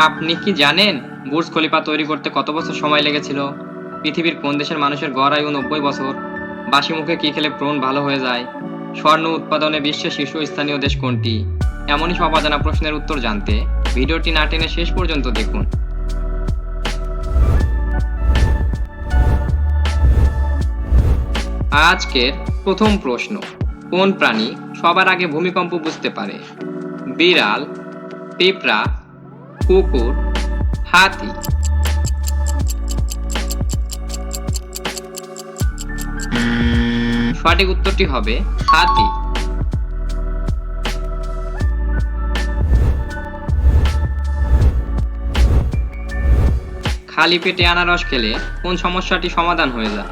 আপনি কি জানেন বুর্জ খলিফা তৈরি করতে কত বছর সময় লেগেছিল? পৃথিবীর কোন দেশের মানুষের গড় আয়ু নব্বই বছর? বাসি মুখে কি খেলে ব্রণ ভালো হয়ে যায়? স্বর্ণ উৎপাদনে বিশ্বের শীর্ষ স্থানীয় দেশ কোনটি? এমনই সব অজানা প্রশ্নের উত্তর জানতে ভিডিওটি না টেনে শেষ পর্যন্ত দেখুন। আজকের প্রথম প্রশ্ন, কোন প্রাণী সবার আগে ভূমিকম্প বুঝতে পারে? বিড়াল, পিঁপড়া কুকুর, হাতি। সঠিক উত্তরটি হবে হাতি। খালি পেটে আনারস খেলে কোন সমস্যাটি সমাধান হয়ে যায়?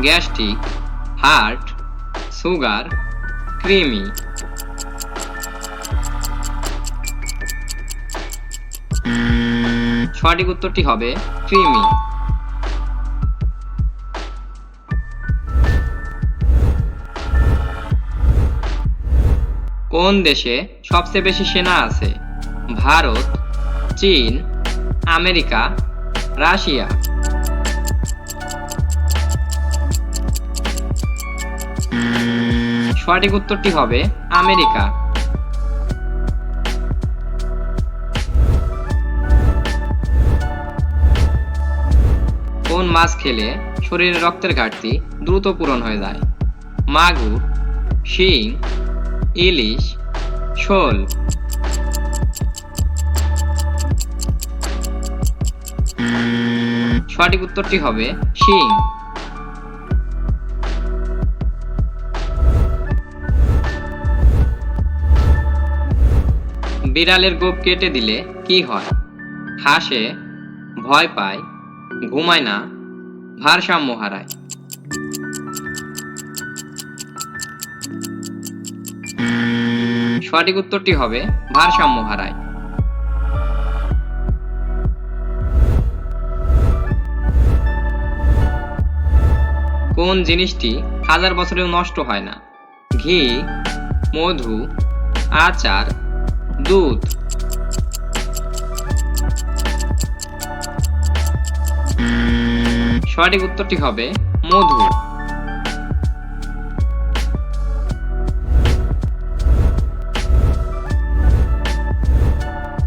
গ্যাস্ট্রিক, হার্ট, সুগার, ক্রিমি। সঠিক উত্তরটি হবে ক্রিমি। কোন দেশে সবচেয়ে বেশি সেনা আছে? ভারত, চীন, আমেরিকা, রাশিয়া। সঠিক উত্তরটি হবে আমেরিকা। কোন মাছ খেলে শরীরে রক্তের ঘাটতি দ্রুত পূরণ হয়ে যায়? মাগুর, শিং, ইলিশ, শোল। সঠিক উত্তরটি হবে শিং। বিড়ালের গোপ কেটে দিলে কি হয়? হাসে, ভয় পায় ঘুমায় না। ভারসাম্য হারায়। সঠিক উত্তরটি হবে, ভারসাম্য হারায়। কোন জিনিসটি হাজার বছরেও নষ্ট হয় না? ঘি, মধু, আচার, দুধ। সঠিক উত্তরটি হবে মধু।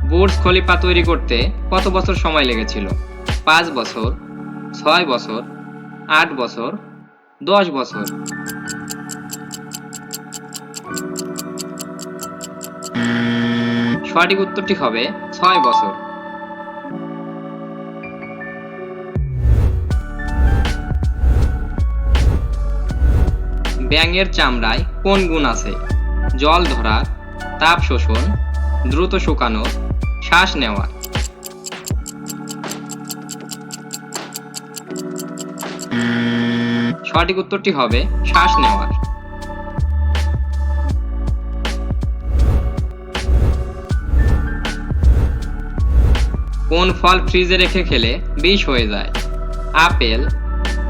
বুর্জ খলিফা তৈরি করতে কত বছর সময় লেগেছিল? পাঁচ বছর, ছয় বছর, আট বছর, দশ বছর। সঠিক উত্তরটি হবে ছয় বছর। ব্যাঙের চামড়ায় কোন গুণ আছে? জল ধরা তাপ শোষণ, দ্রুত শুকানো, শ্বাস নেওয়া সঠিক উত্তরটি হবে শ্বাস নেওয়ার। কোন ফল ফ্রিজে রেখে খেলে বিষ হয়ে যায়? আপেল,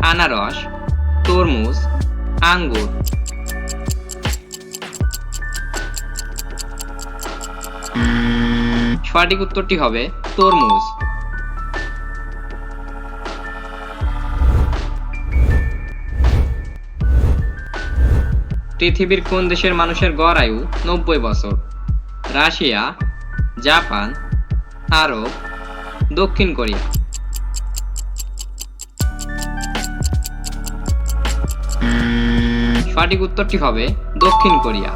আনারস, তরমুজ আঙ্গুর সঠিক উত্তরটি হবে তরমুজ। পৃথিবীর কোন দেশের মানুষের গড় আয়ু নব্বই বছর? রাশিয়া, জাপান, আরব, দক্ষিণ কোরিয়া। সঠিক উত্তরটি হবে দক্ষিণ কোরিয়া।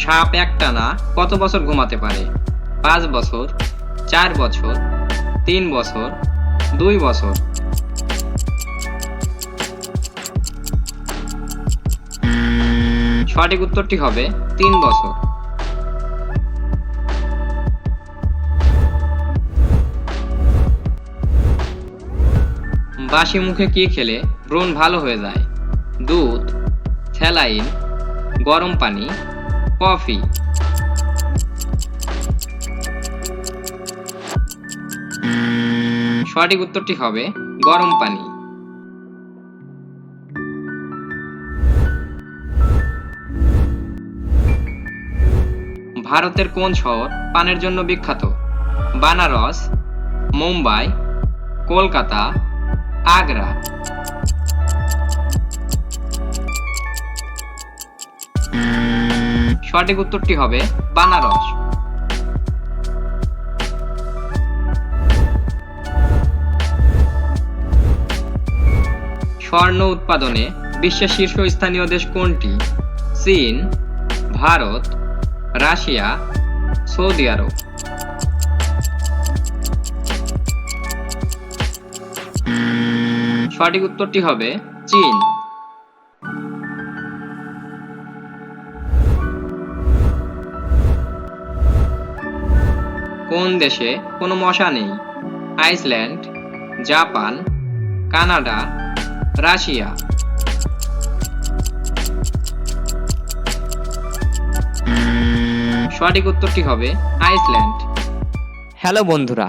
সাপ একটানা কত বছর ঘুমাতে পারে? পাঁচ বছর, চার বছর, তিন বছর, দুই বছর? সঠিক উত্তরটি হবে তিন বছর। বাসি মুখে কি খেলে ব্রণ ভালো হয়ে যায়? দুধ, স্যালাইন, গরম পানি, কফি। সঠিক উত্তরটি হবে গরম পানি। ভারতের কোন শহর পানের জন্য বিখ্যাত? বানারস, মুম্বাই, কলকাতা আগ্রা সঠিক উত্তরটি হবে বানারস। স্বর্ণ উৎপাদনে বিশ্বের শীর্ষস্থানীয় দেশ কোনটি? চীন, ভারত, রাশিয়া, সৌদি আরব। সঠিক উত্তরটি হবে চীন। কোন দেশে কোনো মশা নেই? Iceland, Japan, Canada, Russia. সঠিক উত্তরটি হবে আইসল্যান্ড। হ্যালো বন্ধুরা